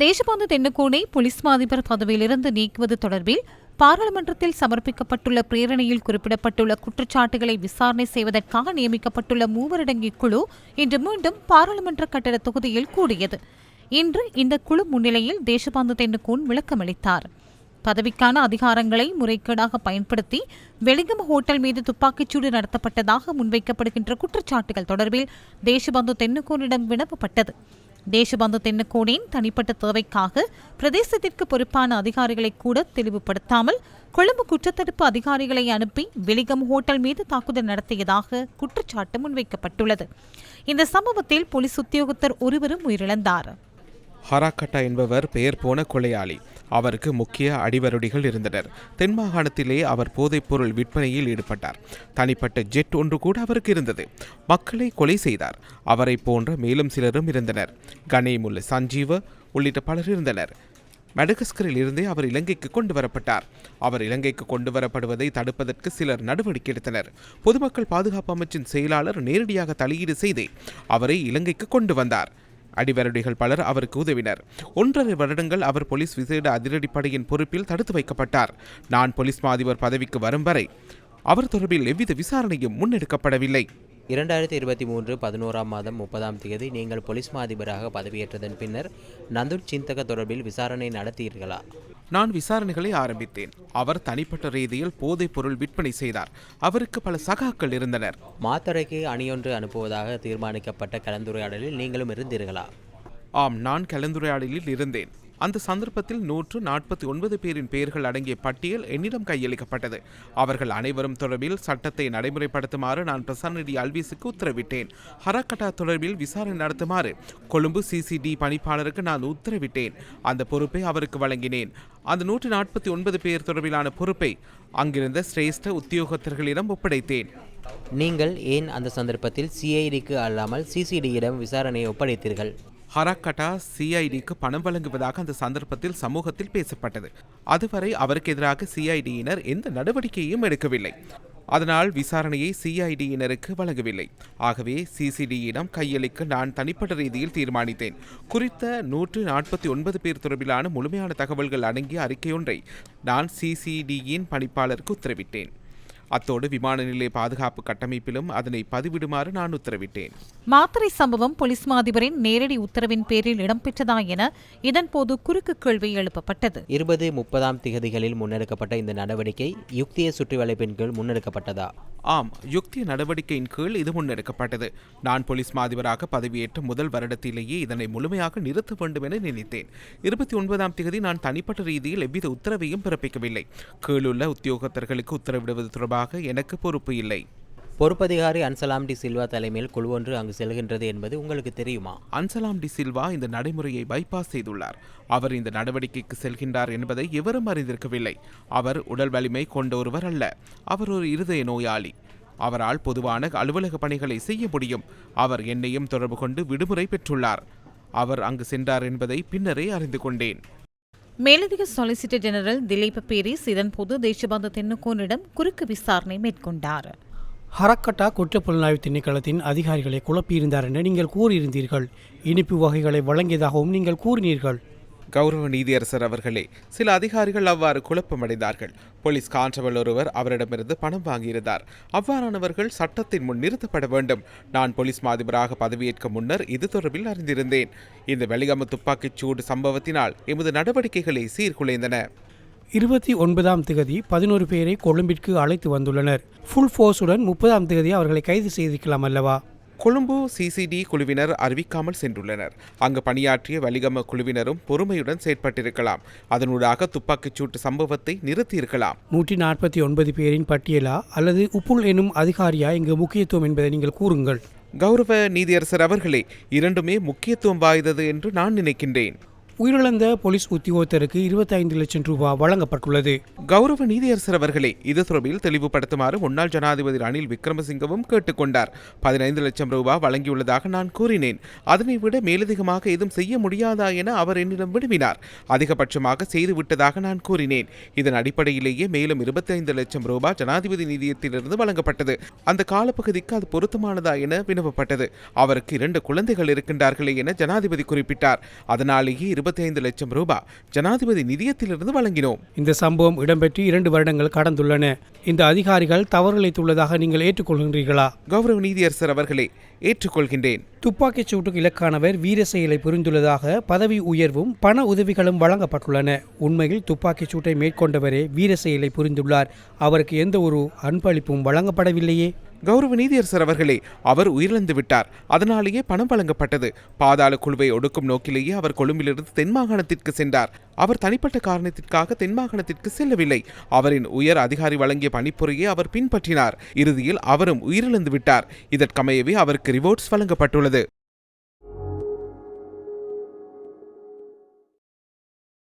தேசபாந்த தென்னக்கோனை police மாதிபர் பதவியிலிருந்து நீக்குவது தொடர்பில் பாராளுமன்றத்தில் சமர்ப்பிக்கப்பட்டுள்ள பிரேரணையில் குறிப்பிடப்பட்டுள்ள குற்றச்சாட்டுகளை விசாரணை செய்வதற்காக நியமிக்கப்பட்டுள்ள மூவரடங்கிய குழு இன்று மீண்டும் பாராளுமன்ற கட்டட தொகுதியில் கூடியது. இன்று இந்த குழு முன்னிலையில் தேசபந்து தென்னக்கோன் விளக்கமளித்தார். பதவிக்கான அதிகாரங்களை முறைகேடாக பயன்படுத்தி வெலிங்கம ஹோட்டல் மீது துப்பாக்கிச்சூடு நடத்தப்பட்டதாக முன்வைக்கப்படுகின்ற குற்றச்சாட்டுகள் தொடர்பில் தேசபந்து தென்னக்கோனிடம் வினவப்பட்டது. தேசபந்து தென்னக்கோடியின் தனிப்பட்ட தேவைக்காக பிரதேசத்திற்கு பொறுப்பான அதிகாரிகளை கூட தெளிவுபடுத்தாமல் கொழும்பு குற்றத்தடுப்பு அதிகாரிகளை அனுப்பி வெளிகம் ஹோட்டல் மீது தாக்குதல் நடத்தியதாக குற்றச்சாட்டு முன்வைக்கப்பட்டுள்ளது. இந்த சம்பவத்தில் போலீஸ் உத்தியோகத்தர் ஒருவரும் உயிரிழந்தார். ஹராக்கட்டா என்பவர் பெயர் போன கொலையாளி. அவருக்கு முக்கிய அடிவருடிகள் இருந்தனர். தென் மாகாணத்திலே அவர் போதைப்பொருள் விற்பனையில் ஈடுபட்டார். தனிப்பட்ட ஜெட் ஒன்று கூட அவருக்கு இருந்தது. மக்களை கொலை செய்தார். அவரை போன்ற மேலும் சிலரும் இருந்தனர். கணேமுல்ல சஞ்சீவ உள்ளிட்ட பலர் இருந்தனர். மடகஸ்கரில் இருந்தே அவர் இலங்கைக்கு கொண்டு வரப்பட்டார். அவர் இலங்கைக்கு கொண்டு வரப்படுவதை தடுப்பதற்கு சிலர் நடவடிக்கை எடுத்தனர். பொதுமக்கள் பாதுகாப்பு அமைச்சின் செயலாளர் நேரடியாக தலையீடு செய்து அவரை இலங்கைக்கு கொண்டு வந்தார். அடிவரடிகள் பலர் அவருக்கு உதவினர். ஒன்றரை வருடங்கள் அவர் போலீஸ் விசேட அதிரடிப்படையின் பொறுப்பில் தடுத்து வைக்கப்பட்டார். நான் போலீஸ் மாதிபர் பதவிக்கு வரும் வரை அவர் தொடர்பில் எவ்வித விசாரணையும் முன்னெடுக்கப்படவில்லை. இரண்டாயிரத்தி இருபத்தி மூன்று பதினோராம் மாதம் முப்பதாம் தேதி நீங்கள் போலீஸ் மாதிபராக பதவியேற்றதன் பின்னர் நந்துர் சிந்தக தொடர்பில் விசாரணை நடத்தியீர்களா? நான் விசாரணைகளை ஆரம்பித்தேன். அவர் தனிப்பட்ட ரீதியில் போதைப் பொருள் விற்பனை செய்தார். அவருக்கு பல சகாக்கள் இருந்தனர். மாத்தறைக்கு அணியொன்று அனுப்புவதாக தீர்மானிக்கப்பட்ட கலந்துரையாடலில் நீங்களும் இருந்தீர்களா? ஆம் நான் கலந்துரையாடலில் இருந்தேன். அந்த சந்தர்ப்பத்தில் நூற்று நாற்பத்தி ஒன்பது பேரின் பெயர்கள் அடங்கிய பட்டியல் என்னிடம் கையளிக்கப்பட்டது. அவர்கள் அனைவரும் தொடர்பில் சட்டத்தை நடைமுறைப்படுத்துமாறு நான் பிரசன்னடி அல்விஸுக்கு உத்தரவிட்டேன். ஹரக்கட்டா தொடர்பில் விசாரணை நடத்துமாறு கொழும்பு சிசிடி பணிப்பாளருக்கு நான் உத்தரவிட்டேன். அந்த பொறுப்பை அவருக்கு வழங்கினேன். அந்த நூற்று நாற்பத்தி ஒன்பது பேர் தொடர்பிலான பொறுப்பை அங்கிருந்த சிரேஷ்ட உத்தியோகத்தர்களிடம் ஒப்படைத்தேன். நீங்கள் ஏன் அந்த சந்தர்ப்பத்தில் சிஐடிக்கு அல்லாமல் சிசிடியிடம் விசாரணையை ஒப்படைத்தீர்கள்? ஹராக்கட்டா சிஐடிக்கு பணம் வழங்குவதாக அந்த சந்தர்ப்பத்தில் சமூகத்தில் பேசப்பட்டது. அதுவரை அவருக்கு எதிராக சிஐடியினர் எந்த நடவடிக்கையும் எடுக்கவில்லை. அதனால் விசாரணையை சிஐடியினருக்கு வழங்கவில்லை. ஆகவே சிசிடியிடம் கையளிக்க நான் தனிப்பட்ட ரீதியில் தீர்மானித்தேன். குறித்த நூற்று நாற்பத்தி ஒன்பது பேர் தொடர்பிலான முழுமையான தகவல்கள் அடங்கிய அறிக்கையொன்றை நான் சிசிடியின் பணிப்பாளருக்கு உத்தரவிட்டேன். அத்தோடு விமான நிலைய பாதுகாப்பு கட்டமைப்பிலும் அதனை பதிவிடுமாறு நான் உத்தரவிட்டேன். மாத்தறை சம்பவம் போலீஸ் மாதிபரின் நேரடி உத்தரவின் பேரில் இடம்பெற்றதா என இதன்போது குறுக்கு கேள்வி எழுப்பப்பட்டது. இருபது முப்பதாம் திகதிகளில் முன்னெடுக்கப்பட்ட இந்த நடவடிக்கை யுக்திய சுற்றி வளைப்பின் கீழ் முன்னெடுக்கப்பட்டதா? ஆம் யுக்தி நடவடிக்கையின் கீழ் இது முன்னெடுக்கப்பட்டது. நான் போலீஸ் மாதிபராக பதவியேற்ற முதல் வருடத்திலேயே இதனை முழுமையாக நிறுத்த வேண்டும் என நினைத்தேன். இருபத்தி ஒன்பதாம் தேதி நான் தனிப்பட்ட ரீதியில் எவ்வித உத்தரவையும் பிறப்பிக்கவில்லை. கீழுள்ள உத்தியோகத்தர்களுக்கு உத்தரவிடுவது தொடர்பாக எனக்கு பொறுப்பு இல்லை. பொறுப்பதிகாரி அன்சலாம் டி சில்வா தலைமையில் குழு ஒன்று அங்கு செல்கின்றது என்பது உங்களுக்கு தெரியுமா? அன்சலாம் டி சில்வா இந்த நடைமுறையை பைபாஸ் செய்துள்ளார். அவர் இந்த நடவடிக்கைக்கு செல்கின்றார் என்பதை எவரும் அறிந்திருக்கவில்லை. அவர் உடல் வலிமை கொண்ட ஒருவர் அல்ல. அவர் ஒரு இருதய நோயாளி. அவரால் பொதுவான அலுவலக பணிகளை செய்ய முடியும். அவர் என்னையும் தொடர்பு கொண்டு விடுமுறை பெற்றுள்ளார். அவர் அங்கு சென்றார் என்பதை பின்னரே அறிந்து கொண்டேன். மேலதிக சொலிசிட்டர் ஜெனரல் திலீப் பேரிஸ் இதன்போது தேசபந்து தென்னக்கோனிடம் குறுக்கு விசாரணை மேற்கொண்டார். ஹரக்கட்டா குற்றப்புலனாய்வு திணைக்களத்தின் அதிகாரிகளை குழப்பியிருந்தார் என நீங்கள் கூறியிருந்தீர்கள். இனிப்பு வகைகளை வழங்கியதாகவும் நீங்கள் கூறினீர்கள். கௌரவ நீதியரசர் அவர்களே சில அதிகாரிகள் அவ்வாறு குழப்பமடைந்தார்கள். போலீஸ் கான்ஸ்டபிள் ஒருவர் அவரிடமிருந்து பணம் வாங்கியிருந்தார். அவ்வாறானவர்கள் சட்டத்தின் முன் நிறுத்தப்பட வேண்டும். நான் போலீஸ் மாதிபராக பதவியேற்க முன்னர் இது தொடர்பில் அறிந்திருந்தேன். இந்த வெளிகம துப்பாக்கிச் சூடு சம்பவத்தினால் எமது நடவடிக்கைகளை சீர்குலைந்தன. இருபத்தி ஒன்பதாம் திகதி பதினோரு பேரை கொழும்பிற்கு அழைத்து வந்துள்ளனர். ஃபுல் ஃபோர்ஸுடன் முப்பதாம் திகதி அவர்களை கைது செய்திருக்கலாம் அல்லவா? கொழும்பு சிசிடி குழுவினர் அறிவிக்காமல் சென்றுள்ளனர். அங்கு பணியாற்றிய வலிகம குழுவினரும் பொறுமையுடன் செயற்பட்டிருக்கலாம். அதனூடாக துப்பாக்கிச் சூட்டு சம்பவத்தை நிறுத்தியிருக்கலாம். நூற்றி நாற்பத்தி ஒன்பது பேரின் பட்டியலா அல்லது உப்புல் எனும் அதிகாரியா இங்கு முக்கியத்துவம் என்பதை நீங்கள் கூறுங்கள். கௌரவ நீதியரசர் அவர்களே இரண்டுமே முக்கியத்துவம் வாய்ந்தது என்று நான் நினைக்கின்றேன். உயிரிழந்த போலீஸ் உத்தியோகத்தருக்கு இருபத்தைந்து லட்சம் ரூபாய் வழங்கப்பட்டுள்ளது. கௌரவ நீதியரசர் அவர்களே இது தொடர்பில் தெளிவுபடுத்துமாறு முன்னாள் ஜனாதிபதி ரணில் விக்ரமசிங்கவும் கேட்டுக்கொண்டார் பதினைந்து லட்சம் ரூபாய் வழங்கியுள்ளதாக நான் கூறினேன். அதனை விட மேலதிகமாக எதுவும் செய்ய முடியாதா என அவர் என்னிடம் விடுவினார் அதிகபட்சமாக செய்துவிட்டதாக நான் கூறினேன். இதன் அடிப்படையிலேயே மேலும் இருபத்தைந்து லட்சம் ரூபாய் ஜனாதிபதி நிதியத்திலிருந்து வழங்கப்பட்டது. அந்த காலப்பகுதிக்கு அது பொருத்தமானதா என வினவப்பட்டது. அவருக்கு இரண்டு குழந்தைகள் இருக்கின்றார்களே என ஜனாதிபதி குறிப்பிட்டார். அதனாலேயே எழுபத்தி ஐந்து லட்சம் ரூபாய் ஜனாதிபதி நிதியத்திலிருந்து வழங்கினோம். இந்த சம்பவம் இடம்பெற்று இரண்டு வருடங்கள் கடந்துள்ளன. இந்த அதிகாரிகள் தவறிழைத்துள்ளதாக நீங்கள் ஏற்றுக்கொள்கின்றீர்களா? கௌரவ நீதியரசர் அவர்களே ஏற்றுக்கொள்கின்றேன். துப்பாக்கிச் சூட்டுக்கு இலக்கானவர் வீர செயலை புரிந்துள்ளதாக பதவி உயர்வும் பண உதவிகளும் வழங்கப்பட்டுள்ளன. உண்மையில் துப்பாக்கிச் சூட்டை மேற்கொண்டவரே வீர செயலை புரிந்துள்ளார். அவருக்கு எந்த ஒரு அன்பளிப்பும் வழங்கப்படவில்லையே. கௌரவ நீதியரசர் அவர்களே அவர் உயிரிழந்து விட்டார். அதனாலேயே பணம் வழங்கப்பட்டது. பாதாள குழுவை ஒடுக்கும் நோக்கிலேயே அவர் கொழும்பிலிருந்து தென் மாகாணத்திற்கு சென்றார். அவர் தனிப்பட்ட காரணத்திற்காக தென் மாகாணத்திற்கு செல்லவில்லை. அவரின் உயர் அதிகாரி வழங்கிய பணிப்புரையை அவர் பின்பற்றினார். இறுதியில் அவரும் உயிரிழந்து விட்டார். இதற்கமையவே அவருக்கு ரிவோர்ட்ஸ் வழங்கப்பட்டுள்ளது.